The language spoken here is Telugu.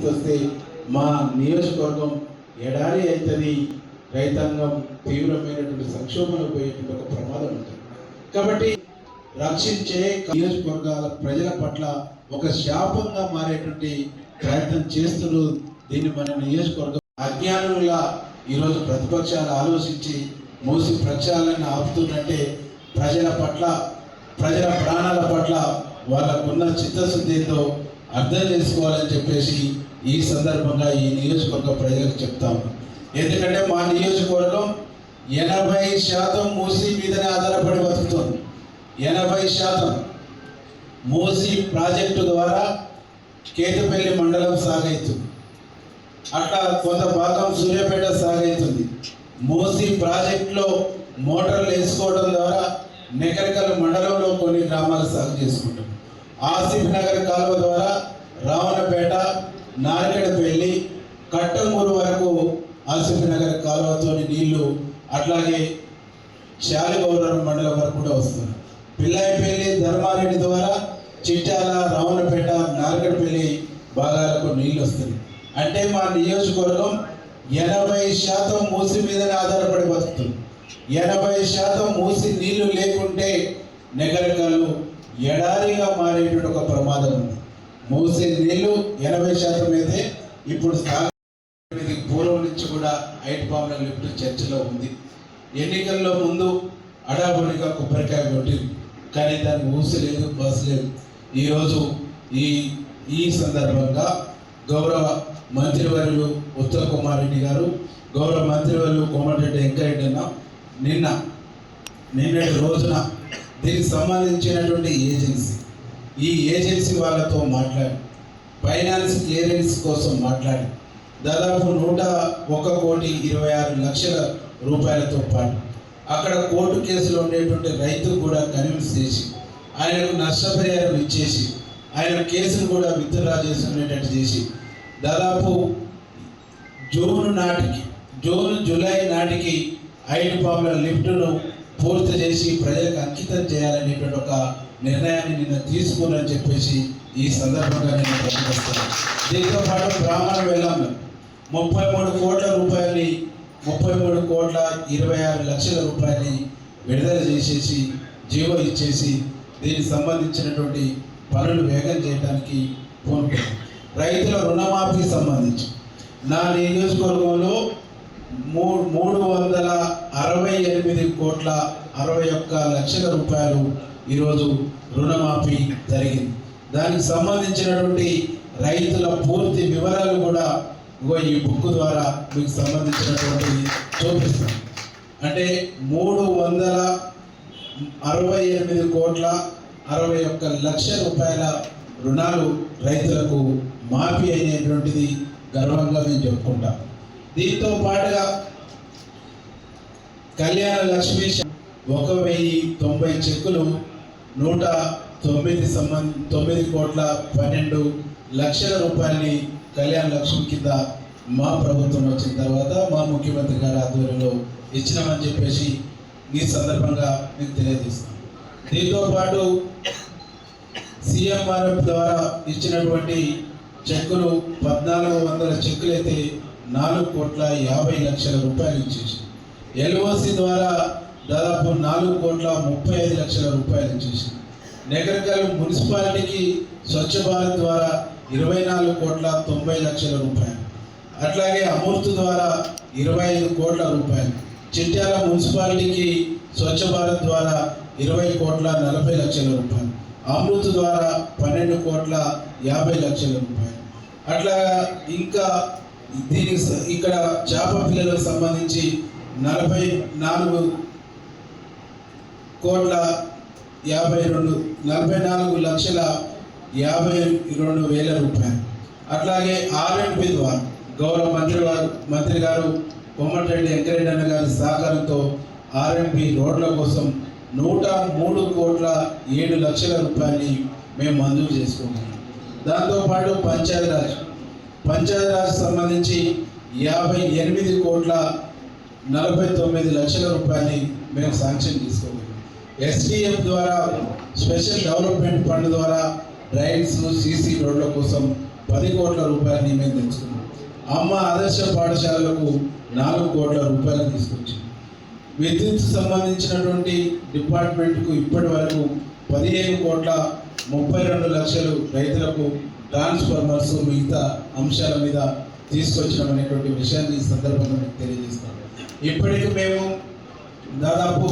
పరిస్థితి వస్తే మా నియోజకవర్గం ఎడారి అవుతుంది. రైతాంగం తీవ్రమైనటువంటి సంక్షోభంలో పోయేటువంటి ఒక ప్రమాదం ఉంటుంది. కాబట్టి రక్షించే నియోజకవర్గాల ప్రజల పట్ల ఒక శాపంగా మారేటువంటి ప్రయత్నం చేస్తున్నారు దీన్ని మన నియోజకవర్గం అజ్ఞానులుగా ఈరోజు ప్రతిపక్షాలు ఆలోచించి మూసి ప్రక్షాళన ఆపుతుందంటే ప్రజల పట్ల ప్రజల ప్రాణాల పట్ల వాళ్ళకున్న చిత్తశుద్ధితో అర్థం చేసుకోవాలని చెప్పేసి ఈ సందర్భంగా ఈ నియోజకవర్గ ప్రజలకు చెప్తాము ఎందుకంటే మా నియోజకవర్గం ఎనభై శాతం మూసి మీదనే ఆధారపడి బతుకుతుంది. ఎనభై శాతం మూసి ప్రాజెక్టు ద్వారా కేతుపల్లి మండలం సాగైతుంది. అట్లా కొంత భాగం సూర్యాపేట సాగైతుంది. మూసి ప్రాజెక్టులో మోటార్లు వేసుకోవడం ద్వారా నెకరికల్ మండలంలో కొన్ని గ్రామాలు సాగు చేసుకుంటాం ఆసిఫ్ నగర్ కాలువ ద్వారా రావణపేట నారికెడపల్లి కట్టంగూరు వరకు ఆసిఫ్ నగర్ కాలువతోని నీళ్ళు అట్లాగే శాలిగౌరవం మండలం వరకు కూడా వస్తుంది పిల్లాయిపల్లి ధర్మారెడ్డి ద్వారా చిట్టాల రావణపేట నారగడపల్లి భాగాలకు నీళ్ళు వస్తుంది అంటే మా నియోజకవర్గం ఎనభై శాతం మూసి మీదనే ఆధారపడి బతుకుతుంది. ఎనభై శాతం మూసి నీళ్ళు లేకుంటే నెగరకాలు ఎడారిగా మారేటువంటి ఒక ప్రమాదం ఉంది. మోసే నీళ్ళు ఎనభై శాతం అయితే ఇప్పుడు పూర్వం నుంచి కూడా ఐట్ బాంబుల లిఫ్ట్ చర్చలో ఉంది. ఎన్నికల్లో ముందు అడాబడిగా కొబ్బరికాయ కొట్టింది. కానీ దానికి ఊసి లేదు బస్సు లేదు ఈరోజు ఈ ఈ సందర్భంగా గౌరవ మంత్రివర్యులు ఉత్తమ్ కుమార్ రెడ్డి గారు గౌరవ మంత్రివర్యులు కోమటిరెడ్డి వెంకరెడ్డి అన్న నిన్న నిన్నటి రోజున దీనికి సంబంధించినటువంటి ఏజెన్సీ. ఈ ఏజెన్సీ వాళ్ళతో మాట్లాడి ఫైనాన్స్ క్లియరెన్స్ కోసం మాట్లాడి దాదాపు నూట ఒక కోటి ఇరవై ఆరు లక్షల రూపాయలతో పాటు అక్కడ కోర్టు కేసులో ఉండేటువంటి రైతు కూడా కన్విన్స్ చేసి ఆయనకు నష్టపరిహారం ఇచ్చేసి ఆయన కేసును కూడా విత్డ్రా చేసుకునేటట్టు చేసి దాదాపు జూన్ నాటికి జూన్ జూలై నాటికి ఐదు పాముల లిఫ్టును పూర్తి చేసి ప్రజలకు అంకితం చేయాలనేటువంటి ఒక నిర్ణయాన్ని నిన్న తీసుకున్నానని చెప్పేసి ఈ సందర్భంగా నేను ప్రకటిస్తాను దీంతో పాటు బ్రాహ్మణ వెళ్ళాము ముప్పై మూడు కోట్ల రూపాయలని ముప్పై మూడు కోట్ల ఇరవై ఆరు లక్షల రూపాయలని విడుదల చేసేసి జీవో ఇచ్చేసి దీనికి సంబంధించినటువంటి పనులు వేగం చేయడానికి పూనుకున్నాం రైతుల రుణమాఫీ సంబంధించి నా నియోజకవర్గంలో మూడు మూడు వందల అరవై ఎనిమిది కోట్ల అరవై ఒక్క లక్షల రూపాయలు ఈరోజు రుణమాఫీ జరిగింది. దానికి సంబంధించినటువంటి రైతుల పూర్తి వివరాలు కూడా ఇగో ఈ బుక్ ద్వారా మీకు సంబంధించినటువంటి చూపిస్తాం. అంటే మూడు వందల అరవై ఎనిమిది కోట్ల అరవై ఒక్క లక్ష రూపాయల రుణాలు రైతులకు మాఫీ అయినటువంటిది గర్వంగా మేము చెప్పుకుంటాం. దీంతో పాటుగా కళ్యాణ లక్ష్మి ఒక వెయ్యి తొంభై చెక్కులు నూట తొమ్మిది సంబంధ తొమ్మిది కోట్ల పన్నెండు లక్షల రూపాయలని కళ్యాణ లక్ష్మి కింద మా ప్రభుత్వం వచ్చిన తర్వాత మా ముఖ్యమంత్రి గారి ఆధ్వర్యంలో ఇచ్చినామని చెప్పేసి ఈ సందర్భంగా మీకు తెలియజేస్తాం దీంతో పాటు సీఎంఆర్ఎఫ్ ద్వారా ఇచ్చినటువంటి చెక్కులు పద్నాలుగు వందల చెక్కులు అయితే నాలుగు కోట్ల యాభై లక్షల రూపాయలు ఇచ్చేసి ఎల్ఓసి ద్వారా దాదాపు నాలుగు కోట్ల ముప్పై ఐదు లక్షల రూపాయలు ఇచ్చేసి నగరకల్ మున్సిపాలిటీకి స్వచ్ఛ భారత్ ద్వారా ఇరవై నాలుగు కోట్ల తొంభై లక్షల రూపాయలు అట్లాగే అమూర్త్ ద్వారా ఇరవై ఐదు కోట్ల రూపాయలు చిట్యాల మున్సిపాలిటీకి స్వచ్ఛ భారత్ ద్వారా ఇరవై కోట్ల నలభై లక్షల రూపాయలు అమృత్ ద్వారా పన్నెండు కోట్ల యాభై లక్షల రూపాయలు. అట్లాగా ఇంకా దీనికి ఇక్కడ చేప పిల్లలకు సంబంధించి నలభై నాలుగు కోట్ల యాభై రెండు నలభై నాలుగు లక్షల యాభై రెండు వేల రూపాయలు. అట్లాగే ఆర్ఎంపి ద్వారా గౌరవ మంత్రి వారు మంత్రి గారు కోమటిరెడ్డి వెంకరెడ్డి అన్న గారి సహకారంతో ఆర్ఎంపి రోడ్ల కోసం నూట మూడు కోట్ల ఏడు లక్షల రూపాయలని మేము మంజూరు చేసుకున్నాం. దాంతోపాటు పంచాయతీరాజ్ పంచాయతీరాజ్ సంబంధించి యాభై ఎనిమిది కోట్ల నలభై తొమ్మిది లక్షల రూపాయలని మేము శాంక్షన్ తీసుకోగలిగాం ఎస్డిఎఫ్ ద్వారా స్పెషల్ డెవలప్మెంట్ ఫండ్ ద్వారా రైల్స్ సీసీ రోడ్ల కోసం పది కోట్ల రూపాయలని మేము తెచ్చుకున్నాం. అమ్మ ఆదర్శ పాఠశాలలకు నాలుగు కోట్ల రూపాయలు తీసుకొచ్చింది విద్యుత్ సంబంధించినటువంటి డిపార్ట్మెంట్కు ఇప్పటి వరకు పదిహేను కోట్ల ముప్పై రెండు లక్షలు రైతులకు ట్రాన్స్ఫార్మర్స్ మిగతా అంశాల మీద తీసుకొచ్చడం అనేటువంటి విషయాన్ని ఈ సందర్భంగా మీకు తెలియజేస్తాను. ఇప్పటికి మేము దాదాపు